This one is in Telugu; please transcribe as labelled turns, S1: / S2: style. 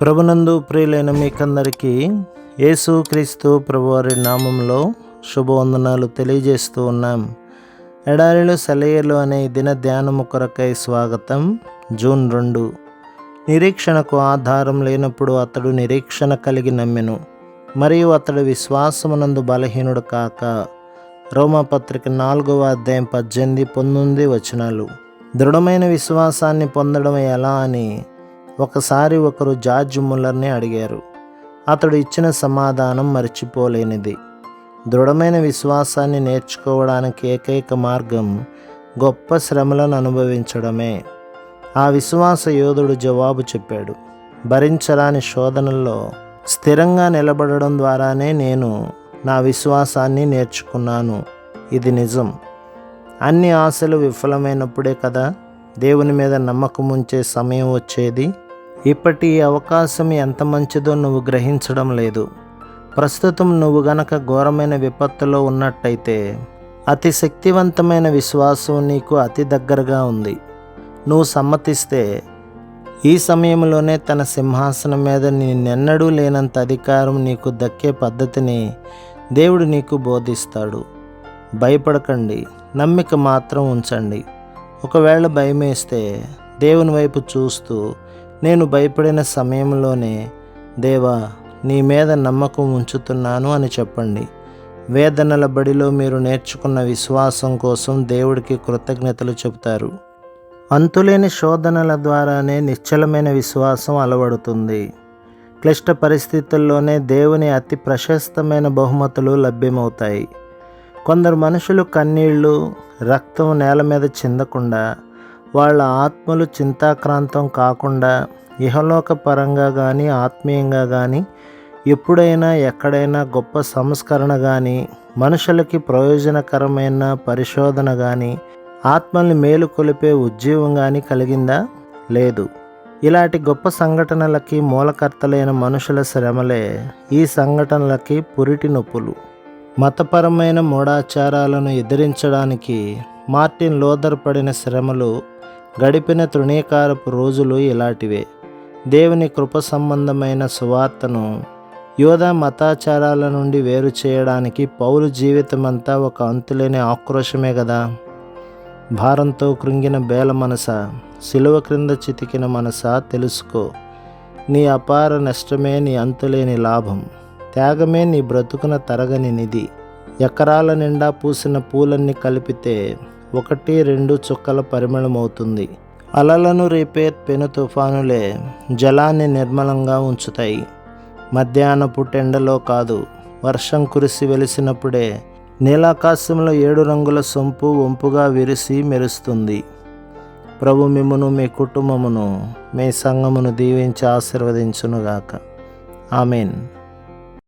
S1: ప్రభునందు ప్రియులైన మీకందరికీ యేసు క్రీస్తు ప్రభువారి నామంలో శుభవందనాలు తెలియజేస్తూ ఉన్నాం. ఎడారిలో సెలయేలు అనే దిన ధ్యానము కొరకై స్వాగతం జూన్ రెండు. నిరీక్షణకు ఆధారం లేనప్పుడు అతడు నిరీక్షణ కలిగి నమ్మెను. మరియు అతడు విశ్వాసమునందు బలహీనుడు కాక రోమపత్రిక నాలుగవ అధ్యాయం పద్దెనిమిది పంతొమ్మిది వచనాలు. దృఢమైన విశ్వాసాన్ని పొందడం ఎలా అని ఒకసారి ఒకరు జార్జ్ ముల్లర్ని అడిగారు. అతడు ఇచ్చిన సమాధానం మర్చిపోలేనిది. దృఢమైన విశ్వాసాన్ని నేర్చుకోవడానికి ఏకైక మార్గం గొప్ప శ్రమలను అనుభవించడమే. ఆ విశ్వాస యోధుడు జవాబు చెప్పాడు. భరించరాని శోధనల్లో స్థిరంగా నిలబడడం ద్వారానే నేను నా విశ్వాసాన్ని నేర్చుకున్నాను. ఇది నిజం. అన్ని ఆశలు విఫలమైనప్పుడే కదా దేవుని మీద నమ్మకం ఉంచే సమయం వచ్చేది? ఇప్పటి అవకాశం ఎంత మంచిదో నువ్వు గ్రహించడం లేదు. ప్రస్తుతం నువ్వు గనక ఘోరమైన విపత్తులో ఉన్నట్టయితే అతి శక్తివంతమైన విశ్వాసం నీకు అతి దగ్గరగా ఉంది. నువ్వు సమ్మతిస్తే ఈ సమయంలోనే తన సింహాసనం మీద నిన్నెన్నడూ లేనంత అధికారం నీకు దక్కే పద్ధతిని దేవుడు నీకు బోధిస్తాడు. భయపడకండి నమ్మిక మాత్రం ఉంచండి. ఒకవేళ భయమేస్తే దేవుని వైపు చూస్తూ నేను భయపడిన సమయంలోనే దేవా నీ మీద నమ్మకం ఉంచుతున్నాను అని చెప్పండి. వేదనల బడిలో మీరు నేర్చుకున్న విశ్వాసం కోసం దేవుడికి కృతజ్ఞతలు చెబుతారు. అంతులేని శోధనల ద్వారానే నిశ్చలమైన విశ్వాసం అలవడుతుంది. క్లిష్ట పరిస్థితుల్లోనే దేవుని అతి ప్రశస్తమైన బహుమతులు లభ్యమవుతాయి. కొందరు మనుషులు కన్నీళ్ళు రక్తం నేల మీద చిందకుండా వాళ్ళ ఆత్మలు చింతాక్రాంతం కాకుండా ఇహలోక పరంగా కానీ ఆత్మీయంగా కానీ ఎప్పుడైనా ఎక్కడైనా గొప్ప సంస్కరణ కానీ మనుషులకి ప్రయోజనకరమైన పరిశోధన కానీ ఆత్మల్ని మేలుకొలిపే ఉద్యోగం కానీ కలిగిందా? లేదు. ఇలాంటి గొప్ప సంఘటనలకి మూలకర్తలైన మనుషుల శ్రమలే ఈ సంఘటనలకి పురిటి నొప్పులు. మతపరమైన మూఢాచారాలను ఎదిరించడానికి మార్టిన్ లోదర్ పడిన శ్రమలు గడిపిన తృణీకారపు రోజులు ఇలాంటివే. దేవుని కృప సంబంధమైన సువార్తను యోధ మతాచారాల నుండి వేరు చేయడానికి పౌరు జీవితమంతా ఒక అంతులేని ఆక్రోషమే కదా భారంతో కృంగిన బేల మనస సిలువ క్రింద చితికిన మనస తెలుసుకో. నీ అపార నష్టమే నీ అంతులేని లాభం. త్యాగమే నీ బ్రతుకున తరగని నిధి. ఎకరాల నిండా పూసిన పూలన్నీ కలిపితే ఒకటి రెండు చుక్కల పరిమళమవుతుంది. అలలను రేపే పెను తుఫానులే జలాన్ని నిర్మలంగా ఉంచుతాయి. మధ్యాహ్నపు టెండలో కాదు వర్షం కురిసి వెలిసినప్పుడే నీలాకాశంలో ఏడు రంగుల సొంపు వంపుగా విరిసి మెరుస్తుంది. ప్రభు మిమ్మును మీ కుటుంబమును మీ సంఘమును దీవించి ఆశీర్వదించునుగాక. ఆమెన్.